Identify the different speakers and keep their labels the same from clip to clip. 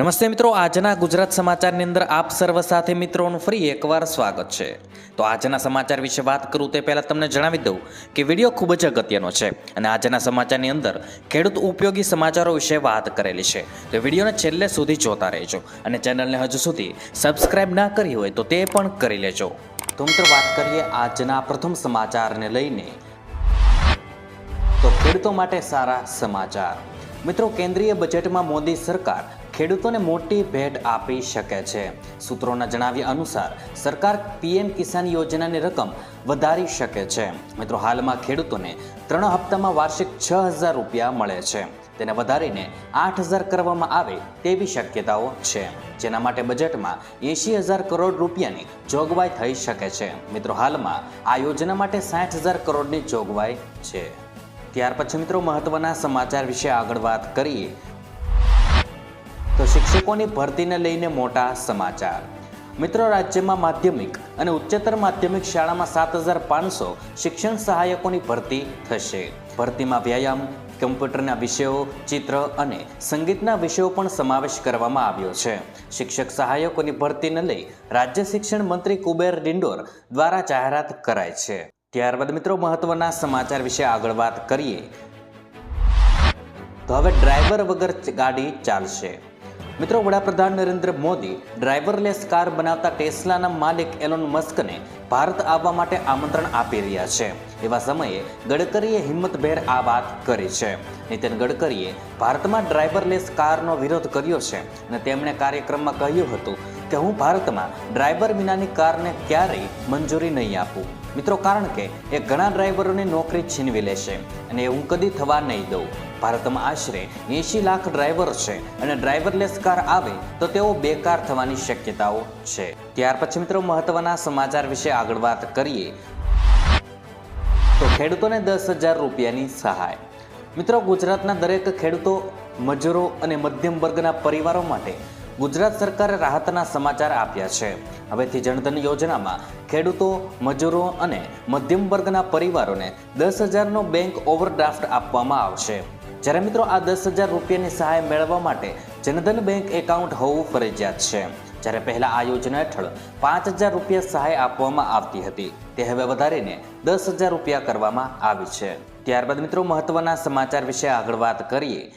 Speaker 1: નમસ્તે મિત્રો, આજના ગુજરાત સમાચારની અંદર આપ સર્વ સાથે મિત્રોનું ફરી એકવાર સ્વાગત છે. તો આજના સમાચાર વિશે વાત કરું તે પહેલાં તમને જણાવી દઉં કે વીડિયો ખૂબ જ અગત્યનો છે અને આજના સમાચારની અંદર ખેડૂત ઉપયોગી સમાચારો વિશે વાત કરેલી છે. તો વિડીયોને છેલ્લે સુધી જોતા રહેજો અને ચેનલને હજુ સુધી સબસ્ક્રાઇબ ના કરી હોય તો તે પણ કરી લેજો. તો મિત્રો, વાત કરીએ આજના પ્રથમ સમાચારને લઈને. તો ખેડૂતો માટે સારા સમાચાર. મિત્રો, કેન્દ્રીય બજેટમાં મોદી સરકાર ખેડૂતોને મોટી ભેટ આપી શકે છે. સૂત્રોના જણાવ્યા અનુસાર, સરકાર પીએમ કિસાન યોજનાની રકમ વધારી શકે છે. મિત્રો, હાલમાં ખેડૂતોને ત્રણ હપ્તામાં વાર્ષિક છ હજાર રૂપિયા મળે છે. તેને વધારીને આઠ હજાર કરવામાં આવે તેવી શક્યતાઓ છે. જેના માટે બજેટમાં એંશી હજાર કરોડ રૂપિયાની જોગવાઈ થઈ શકે છે. મિત્રો, હાલમાં આ યોજના માટે સાઠ હજાર કરોડની જોગવાઈ છે. ત્યાર પછી મિત્રો, મહત્વના સમાચાર વિશે આગળ વાત કરીએ. શિક્ષકોની ભરતીને લઈને મોટા સમાચાર. મિત્રો, રાજ્યમાં માધ્યમિક અને ઉચ્ચતર માધ્યમિક શાળામાં સાત હજાર પાંચસો શિક્ષણ સહાયકોની ભરતી થશે. ભરતીમાં વ્યાયામ, કમ્પ્યુટરના વિષયો, ચિત્ર અને સંગીતના વિષયો પણ સમાવેશ કરવામાં આવ્યો છે. શિક્ષક સહાયકોની ભરતીને લઈ રાજ્ય શિક્ષણ મંત્રી કુબેર ડિંડોર દ્વારા જાહેરાત કરાઈ છે. ત્યારબાદ મિત્રો, મહત્વના સમાચાર વિશે આગળ વાત કરીએ. તો હવે ડ્રાઈવર વગર ગાડી ચાલશે. મિત્રો, વડાપ્રધાન નરેન્દ્ર મોદી ડ્રાઈવરલેસ કાર બનાવતા ટેસ્લાના માલિક એલોન મસ્કને ભારત આવવા માટે આમંત્રણ આપી રહ્યા છે. એવા સમયે ગડકરીએ હિંમતભેર આ વાત કરી છે. નીતિન ગડકરીએ ભારતમાં ડ્રાઈવરલેસ કારનો વિરોધ કર્યો છે અને તેમણે કાર્યક્રમમાં કહ્યું હતું કે, હું ભારતમાં ડ્રાઈવર વિનાની કારને ક્યારેય મંજૂરી નહીં આપું. મિત્રો, કારણ કે એ ઘણા ડ્રાઈવરોની નોકરી છીનવી લેશે અને હું કદી થવા નહીં દઉં. ભારતમાં આશરે એંશી લાખ ડ્રાઈવર છે અને ડ્રાઈવરલેસ કાર આવે તો તેઓ બેકાર થવાની શક્યતાઓ છે. ત્યાર પછી મિત્રો, મહત્વના સમાચાર વિશે આગળ વાત કરીએ. તો ખેડૂતોને દસ હજાર રૂપિયાની સહાય. મિત્રો, ગુજરાતના દરેક ખેડૂતો મજૂરો અને મધ્યમ વર્ગના પરિવારો માટે ગુજરાત સરકારે રાહતના સમાચાર આપ્યા છે. હવેથી જનધન યોજનામાં ખેડૂતો, મજૂરો અને મધ્યમ વર્ગના પરિવારોને દસ હજારનો બેંક ઓવરડ્રાફ્ટ આપવામાં આવશે. જ્યારે મિત્રો આ દસ હજાર રૂપિયાની સહાય મેળવવા માટે જનધન બેંક એકાઉન્ટ હોવું ફરજિયાત છે. જ્યારે પહેલાં આ યોજના હેઠળ પાંચ હજાર રૂપિયા સહાય આપવામાં આવતી હતી. તે હવે વધારીને દસ હજાર રૂપિયા કરવામાં આવી છે. ત્યારબાદ મિત્રો મહત્વના સમાચાર વિશે આગળ વાત કરીએ.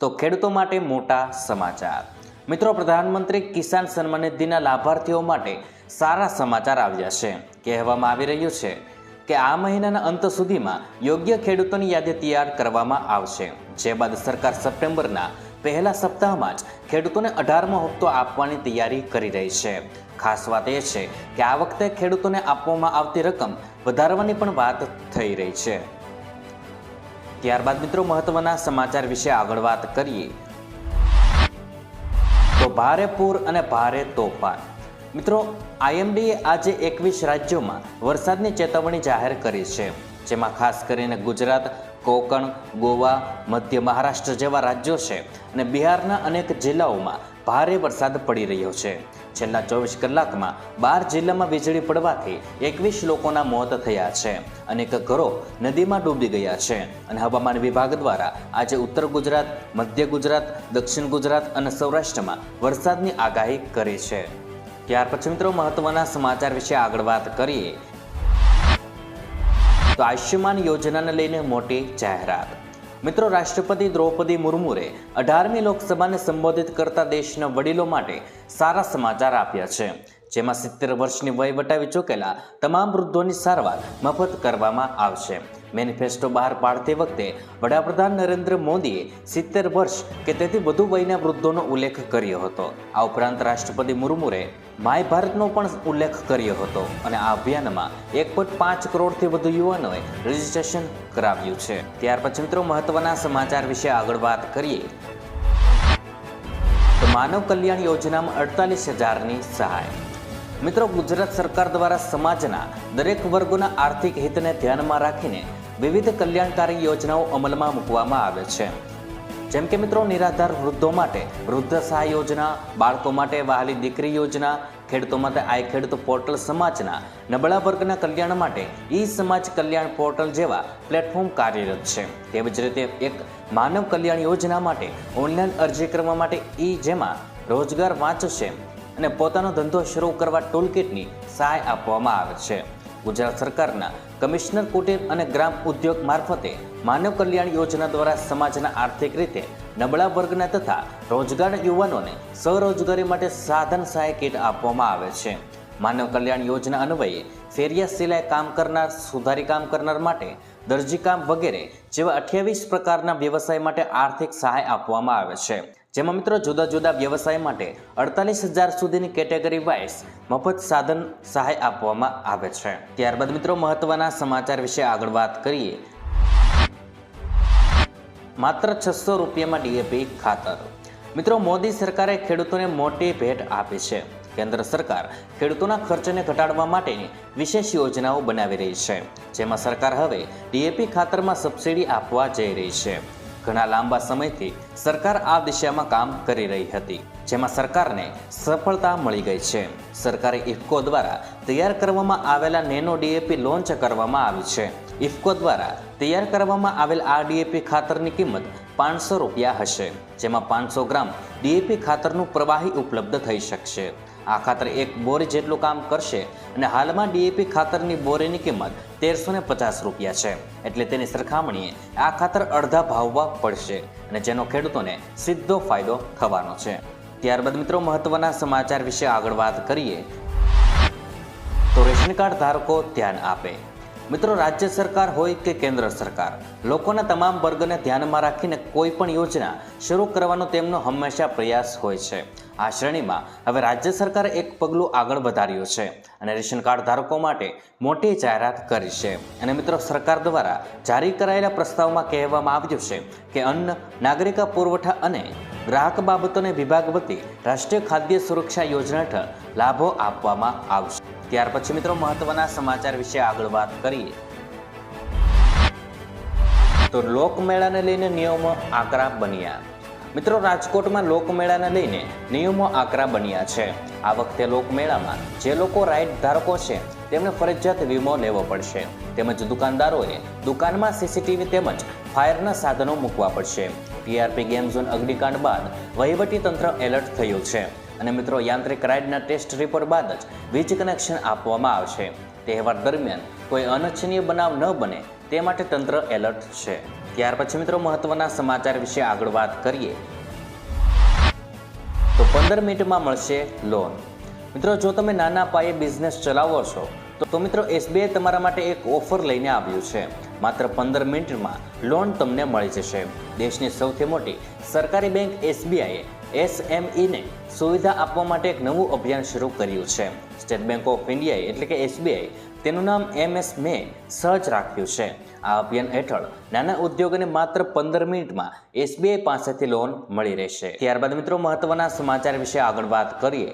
Speaker 1: તો ખેડૂતો માટે મોટા સમાચાર. મિત્રો, પ્રધાનમંત્રી કિસાન સન્માન નિધિના લાભાર્થીઓ માટે સારા સમાચાર આવ્યા છે. કહેવામાં આવી રહ્યું છે કે આ મહિનાના અંત સુધીમાં યોગ્ય ખેડૂતોની યાદી તૈયાર કરવામાં આવશે. જે બાદ સરકાર સપ્ટેમ્બરના પહેલા સપ્તાહમાં જ ખેડૂતોને અઢારમો હપ્તો આપવાની તૈયારી કરી રહી છે. ખાસ વાત એ છે કે આ વખતે ખેડૂતોને આપવામાં આવતી રકમ વધારવાની પણ વાત થઈ રહી છે. ત્યારબાદ મિત્રો મહત્વના સમાચાર વિશે આગળ વાત કરીએ. તો ભારે પૂર અને ભારે તોફાન. મિત્રો, આઈએમડીએ આજે એકવીસ રાજ્યોમાં વરસાદની ચેતવણી જાહેર કરી છે. જેમાં ખાસ કરીને ગુજરાત, કોકણ, ગોવા, મધ્ય મહારાષ્ટ્ર જેવા રાજ્યો છે અને બિહારના અનેક જિલ્લાઓમાં ભારે વરસાદ પડી રહ્યો છે. છેલ્લા ચોવીસ કલાકમાં બાર જિલ્લામાં વીજળી પડવાથી એકવીસ લોકોના મોત થયા છે. અનેક ઘરો નદીમાં ડૂબી ગયા છે અને હવામાન વિભાગ દ્વારા આજે ઉત્તર ગુજરાત, મધ્ય ગુજરાત, દક્ષિણ ગુજરાત અને સૌરાષ્ટ્રમાં વરસાદની આગાહી કરી છે. ત્યાર પછી મિત્રો મહત્વના સમાચાર વિશે આગળ વાત કરીએ તો આયુષ્યમાન યોજનાને લઈને મોટી જાહેરાત. મિત્રો, રાષ્ટ્રપતિ દ્રૌપદી મુર્મુએ અઢારમી લોકસભાને સંબોધિત કરતા દેશના વડીલો માટે સારા સમાચાર આપ્યા છે. જેમાં સિત્તેર વર્ષની વય વટાવી ચૂકેલા તમામ વૃદ્ધોની સારવાર મફત કરવામાં આવશે. મેનિફેસ્ટો બહાર પાડતી વખતે વડાપ્રધાન નરેન્દ્ર મોદીએ સિત્તેર વર્ષ કે તેથી વધુ વયના વૃદ્ધોનો ઉલ્લેખ કર્યો હતો. આ ઉપરાંત રાષ્ટ્રપતિ મુર્મુએ માય ભારતનો પણ ઉલ્લેખ કર્યો હતો અને આ અભિયાનમાં એક પોઈન્ટ પાંચ કરોડથી વધુ યુવાનોએ રજીસ્ટ્રેશન કરાવ્યું છે. ત્યાર પછી મિત્રો મહત્વના સમાચાર વિશે આગળ વાત કરીએ. તો માનવ કલ્યાણ યોજનામાં અડતાલીસ હજારની સહાય. મિત્રો, ગુજરાત સરકાર દ્વારા સમાજના દરેક વર્ગોના આર્થિક હિતને ધ્યાનમાં રાખીને વિવિધ કલ્યાણકારી યોજનાઓ અમલમાં મૂકવામાં આવે છે. જેમ કે મિત્રો, નિરાધાર વૃદ્ધો માટે વૃદ્ધ સહાય યોજના, બાળકો માટે વહાલી દીકરી યોજના, ખેડૂતો માટે આઈ ખેડૂત પોર્ટલ સમાજના નબળા વર્ગના કલ્યાણ માટે ઈ સમાજ કલ્યાણ પોર્ટલ જેવા પ્લેટફોર્મ કાર્યરત છે. તેવી જ રીતે એક માનવ કલ્યાણ યોજના માટે ઓનલાઈન અરજી કરવા માટે ઈ જેમાં રોજગાર વાંચશે અને પોતાનો ધંધો શરૂ કરવા ટૂલકિટની સહાય આપવામાં આવે છે. ગુજરાત સરકારના કમિશનર કુટીર અને ગ્રામ ઉદ્યોગ મારફતે માનવ કલ્યાણ યોજના દ્વારા સમાજના આર્થિક રીતે નબળા વર્ગના તથા રોજગાર યુવાનોને સ્વરોજગારી માટે સાધન સહાય કીટ આપવામાં આવે છે. માનવ કલ્યાણ યોજના અન્વયે ફેરિયા સિલાઈ કામ કરનાર, સુધારી કામ કરનાર માટે દરજી કામ વગેરે જેવા અઠ્યાવીસ પ્રકારના વ્યવસાય માટે આર્થિક સહાય આપવામાં આવે છે. જેમાં મિત્રો જુદા જુદા વ્યવસાય માટે અડતાલીસ હજાર સુધીની કેટેગરી વાઇઝ મફત સાધન સહાય આપવામાં આવે છે. ત્યારબાદ મિત્રો મહત્વના સમાચાર વિશે આગળ વાત કરીએ. માત્ર છસો રૂપિયામાં ડીએપી ખાતર. મિત્રો મોદી સરકારે ખેડૂતોને મોટી ભેટ આપી છે. કેન્દ્ર સરકાર ખેડૂતોના ખર્ચને ઘટાડવા માટેની વિશેષ યોજનાઓ બનાવી રહી છે. જેમાં સરકાર હવે ડીએપી ખાતરમાં સબસિડી આપવા જઈ રહી છે. ઘણા લાંબા સમયથી સરકાર આ દિશામાં કામ કરી રહી હતી, જેમાં સરકારને સફળતા મળી ગઈ છે. સરકારે ઇફકો દ્વારા તૈયાર કરવામાં આવેલા નેનો ડીએપી લોન્ચ કરવામાં આવી છે. ઇફકો દ્વારા તૈયાર કરવામાં આવેલ આ ડીએપી ખાતરની કિંમત પાંચસો રૂપિયા હશે, જેમાં પાંચસો ગ્રામ ડીએપી ખાતરનું પ્રવાહી ઉપલબ્ધ થઈ શકશે. આ ખાતર એક બોરી જેટલું કામ કરશે અને હાલમાં ડીએપી ખાતરની બોરીની કિંમત તેરસો ને પચાસ રૂપિયા છે. એટલે તેની સરખામણીએ આ ખાતર અડધા ભાવમાં પડશે અને જેનો ખેડૂતોને સીધો ફાયદો થવાનો છે. ત્યારબાદ મિત્રો, મહત્વના સમાચાર વિશે આગળ વાત કરીએ. તો રેશન કાર્ડ ધારકો ધ્યાન આપે. મિત્રો, રાજ્ય સરકાર હોય કે કેન્દ્ર સરકાર, લોકોના તમામ વર્ગને ધ્યાનમાં રાખીને કોઈ પણ યોજના શરૂ કરવાનો તેમનો હંમેશા પ્રયાસ હોય છે. આ શ્રેણીમાં હવે રાજ્ય સરકારે એક પગલું આગળ વધાર્યું છે અને રેશન કાર્ડ ધારકો માટે મોટી જાહેરાત કરી છે. અને મિત્રો, સરકાર દ્વારા જારી કરાયેલા પ્રસ્તાવમાં કહેવામાં આવ્યું છે કે અન્ન, નાગરિક પુરવઠા અને ગ્રાહક બાબતોને વિભાગ વતી રાષ્ટ્રીય ખાદ્ય સુરક્ષા યોજના હેઠળ લાભો આપવામાં આવશે. ત્યાર પછી મિત્રો, મહત્વના સમાચાર વિશે આગળ વાત કરીએ. તો લોકમેળાને લઈને નિયમો આકરા બન્યા. મિત્રો, રાજકોટમાં લોકમેળાને લઈને નિયમો આકરા બન્યા છે. આ વખતે લોકમેળામાં જે લોકો રાઇડ ધારકો છે, તેમને ફરજિયાત વીમો લેવો પડશે. તેમજ દુકાનદારોએ દુકાનમાં સીસીટીવી તેમજ ફાયરના સાધનો મૂકવા પડશે. ટીઆરપી ગેમ ઝોન અગ્નિકાંડ બાદ વહીવટી તંત્ર એલર્ટ થયું છે. અને મિત્રો, યાંત્રિક રાઇડના ટેસ્ટ રિપોર્ટ બાદ જ વીજ કનેક્શન આપવામાં આવશે. તહેવાર દરમિયાન કોઈ અનિચ્છનીય બનાવ ન બને તે માટે તંત્ર એલર્ટ છે. ત્યાર પછી મિત્રો મહત્વના સમાચાર વિશે આગળ વાત કરીએ. તો પંદર મિનિટમાં મળશે લોન મિત્રો, જો તમે નાના પાયે બિઝનેસ ચલાવો છો, તો મિત્રો એસબીઆઈ તમારા માટે એક ઓફર લઈને આવ્યું છે. માત્ર પંદર મિનિટમાં લોન તમને મળી જશે. દેશની સૌથી મોટી સરકારી બેંક એસબીઆઈએ એસએમઈને સુવિધા આપવા માટે એક નવું અભિયાન શરૂ કર્યું છે. સ્ટેટ બેંક ઓફ ઇન્ડિયાએ એટલે કે એસબીઆઈ તેનું નામ એમ એસ મે સહજ રાખ્યું છે. આ અભિયાન હેઠળ નાના ઉદ્યોગોને માત્ર પંદર મિનિટમાં એસબીઆઈ પાસેથી લોન મળી રહેશે. ત્યારબાદ મિત્રો, મહત્વના સમાચાર વિશે આગળ વાત કરીએ.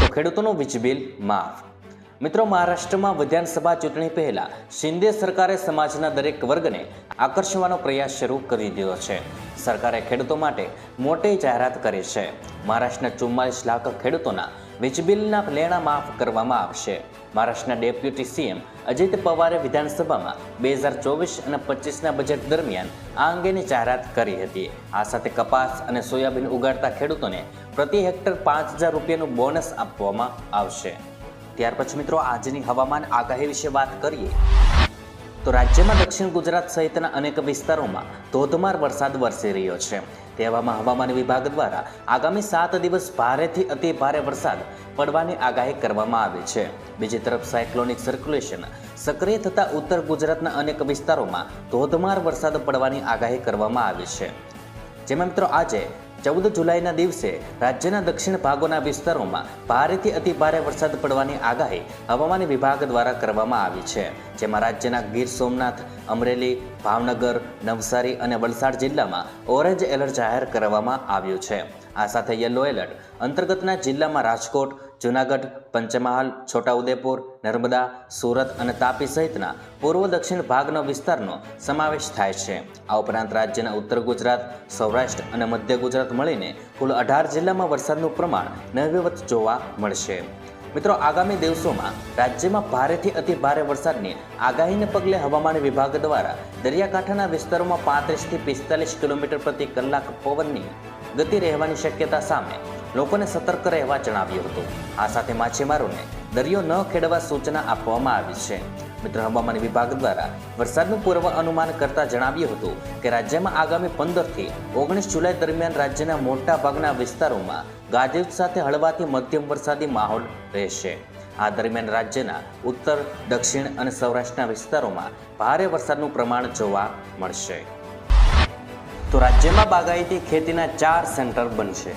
Speaker 1: તો ખેડૂતોનું વીજ બિલ માફ. મિત્રો, મહારાષ્ટ્રમાં વિધાનસભા ચૂંટણી પહેલા શિંદે સરકારે સમાજના દરેક વર્ગને આકર્ષવાનો પ્રયાસ શરૂ કરી દીધો છે. સરકારે ખેડૂતો માટે મોટી જાહેરાત કરી છે. મહારાષ્ટ્રના ચુમ્માલીસ લાખ ખેડૂતોના વીજ બિલના લેણા માફ કરવામાં આવશે. મહારાષ્ટ્રના ડેપ્યુટી સીએમ અજિત પવારે વિધાનસભામાં બે હજાર ચોવીસ અને પચીસના બજેટ દરમિયાન આ અંગેની જાહેરાત કરી હતી. આ સાથે કપાસ અને સોયાબીન ઉગાડતા ખેડૂતોને પ્રતિ હેક્ટર પાંચ હજાર રૂપિયાનું બોનસ આપવામાં આવશે. ત્યાર પછી મિત્રો, આજની હવામાન આગાહી વિશે વાત કરીએ. તો રાજ્યમાં દક્ષિણ ગુજરાત સહિતના અનેક વિસ્તારોમાં ધોધમાર વરસાદ વરસી રહ્યો છે. તેવામાં હવામાન વિભાગ દ્વારા આગામી સાત દિવસ ભારેથી અતિ ભારે વરસાદ પડવાની આગાહી કરવામાં આવી છે. બીજી તરફ સાયક્લોનિક સર્ક્યુલેશન સક્રિય થતા ઉત્તર ગુજરાતના અનેક વિસ્તારોમાં ધોધમાર વરસાદ પડવાની આગાહી કરવામાં આવી છે. જેમાં મિત્રો આજે ચૌદ જુલાઈના દિવસે રાજ્યના દક્ષિણ ભાગોના વિસ્તારોમાં ભારેથી અતિ ભારે વરસાદ પડવાની આગાહી હવામાન વિભાગ દ્વારા કરવામાં આવી છે, જેમાં રાજ્યના ગીર સોમનાથ, અમરેલી, ભાવનગર, નવસારી અને વલસાડ જિલ્લામાં ઓરેન્જ એલર્ટ જાહેર કરવામાં આવ્યું છે. આ સાથે યલો એલર્ટ. અંતર્ગતના જિલ્લામાં રાજકોટ, જૂનાગઢ, પંચમહાલ, છોટાઉદેપુર, નર્મદા, સુરત અને તાપી સહિતના પૂર્વ દક્ષિણ ભાગનો વિસ્તારનો સમાવેશ થાય છે. આ ઉપરાંત રાજ્યના ઉત્તર ગુજરાત, સૌરાષ્ટ્ર અને મધ્ય ગુજરાત મળીને કુલ અઢાર જિલ્લામાં વરસાદનું પ્રમાણ નહિવત જોવા મળશે. મિત્રો, આગામી દિવસોમાં રાજ્યમાં ભારેથી અતિ ભારે વરસાદની આગાહીને પગલે હવામાન વિભાગ દ્વારા દરિયાકાંઠાના વિસ્તારોમાં પાંત્રીસથી પિસ્તાલીસ કિલોમીટર પ્રતિ કલાક પવનની ગતિ રહેવાની શક્યતા સામે લોકોને સતર્ક રહેવા જણાવ્યું હતું. આ સાથે માછીમારોને દરિયો ન ખેડવા સૂચના આપવામાં આવી છે. મિત્રો હવામાન વિભાગ દ્વારા વરસાદનું પૂર્વ અનુમાન કરતા જણાવ્યું હતું કે રાજ્યમાં આગામી પંદરથી ઓગણીસ જુલાઈ દરમિયાન રાજ્યના મોટા ભાગના વિસ્તારોમાં ગાજવીજ સાથે હળવાથી મધ્યમ વરસાદી માહોલ રહેશે. આ દરમિયાન રાજ્યના ઉત્તર, દક્ષિણ અને સૌરાષ્ટ્રના વિસ્તારોમાં ભારે વરસાદનું પ્રમાણ જોવા મળશે. તો રાજ્યમાં બાગાયતી ખેતીના ચાર સેન્ટર બનશે.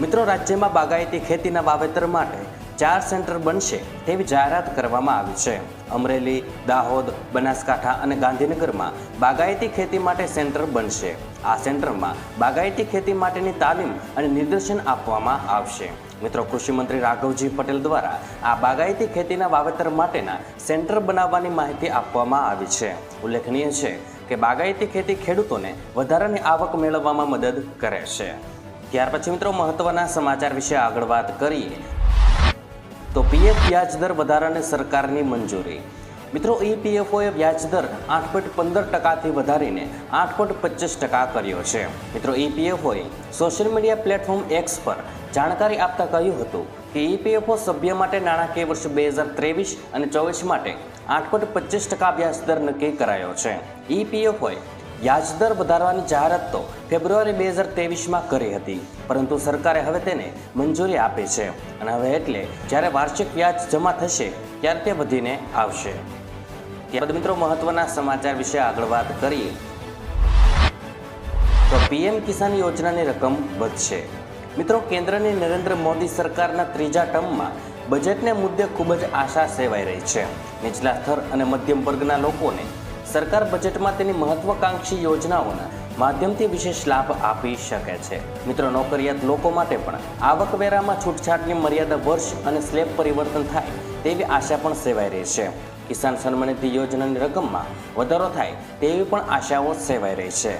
Speaker 1: મિત્રો, રાજ્યમાં બાગાયતી ખેતીના વાવેતર માટે ચાર સેન્ટર બનશે તેવી જાહેરાત કરવામાં આવી છે. અમરેલી, દાહોદ, બનાસકાંઠા અને ગાંધીનગરમાં બાગાયતી ખેતી માટે સેન્ટર બનશે. આ સેન્ટરમાં બાગાયતી ખેતી માટેની તાલીમ અને નિદર્શન આપવામાં આવશે. મિત્રો કૃષિમંત્રી રાઘવજી પટેલ દ્વારા આ બાગાયતી ખેતીના વાવેતર માટેના સેન્ટર બનાવવાની માહિતી આપવામાં આવી છે. ઉલ્લેખનીય છે કે બાગાયતી ખેતી ખેડૂતોને વધારાની આવક મેળવવામાં મદદ કરે છે. ત્યાર પછી મિત્રો મહત્વના સમાચાર વિશે આગળ વાત કરીએ. તો પીએફ વ્યાજ દર વધારાને સરકારની મંજૂરી. મિત્રો ઈપીએફઓએ વ્યાજ દર આઠ પોઈન્ટ પંદર ટકાથી વધારીને આઠ પોઈન્ટ પચીસ ટકા કર્યો છે. મિત્રો ઈપીએફઓએ સોશિયલ મીડિયા પ્લેટફોર્મ એક્સ પર જાણકારી આપતા કહ્યું હતું કે ઈપીએફઓ સભ્ય માટે નાણાકીય વર્ષ બે હજાર ત્રેવીસ અને ચોવીસ માટે આઠ પોઈન્ટ પચીસ ટકા વ્યાજ દર નક્કી કરાયો છે. ઈપીએફઓએ વ્યાજદર વધારવાની જાહેરાત તો ફેબ્રુઆરી બે હજાર ત્રેવીસમાં કરી હતી, પરંતુ સરકારે હવે તેને મંજૂરી આપી છે અને હવે એટલે જ્યારે વાર્ષિક વ્યાજ જમા થશે ત્યારે તે વધીને આવશે. ત્યારબાદ મિત્રો મહત્વના સમાચાર વિશે આગળ વાત કરીએ. તો પીએમ કિસાન યોજનાની રકમ વધશે. મિત્રો કેન્દ્રની નરેન્દ્ર મોદી સરકારના ત્રીજા ટર્મમાં બજેટને મુદ્દે ખૂબ જ આશા સેવાઈ રહી છે. નીચલા સ્તર અને મધ્યમ વર્ગના લોકોને સરકાર બજેટમાં તેની મહત્વકાંક્ષી યોજનાઓના માધ્યમથી વિશેષ લાભ આપી શકે છે. મિત્રો, નોકરિયાત લોકો માટે પણ આવકવેરામાં છૂટછાટની મર્યાદા વર્ષ અને સ્લેબ પરિવર્તન થાય તેવી આશા પણ સેવાઈ રહી છે. કિસાન સન્માન નિધિ યોજનાની રકમમાં વધારો થાય તેવી પણ આશાઓ સેવાઈ રહી છે.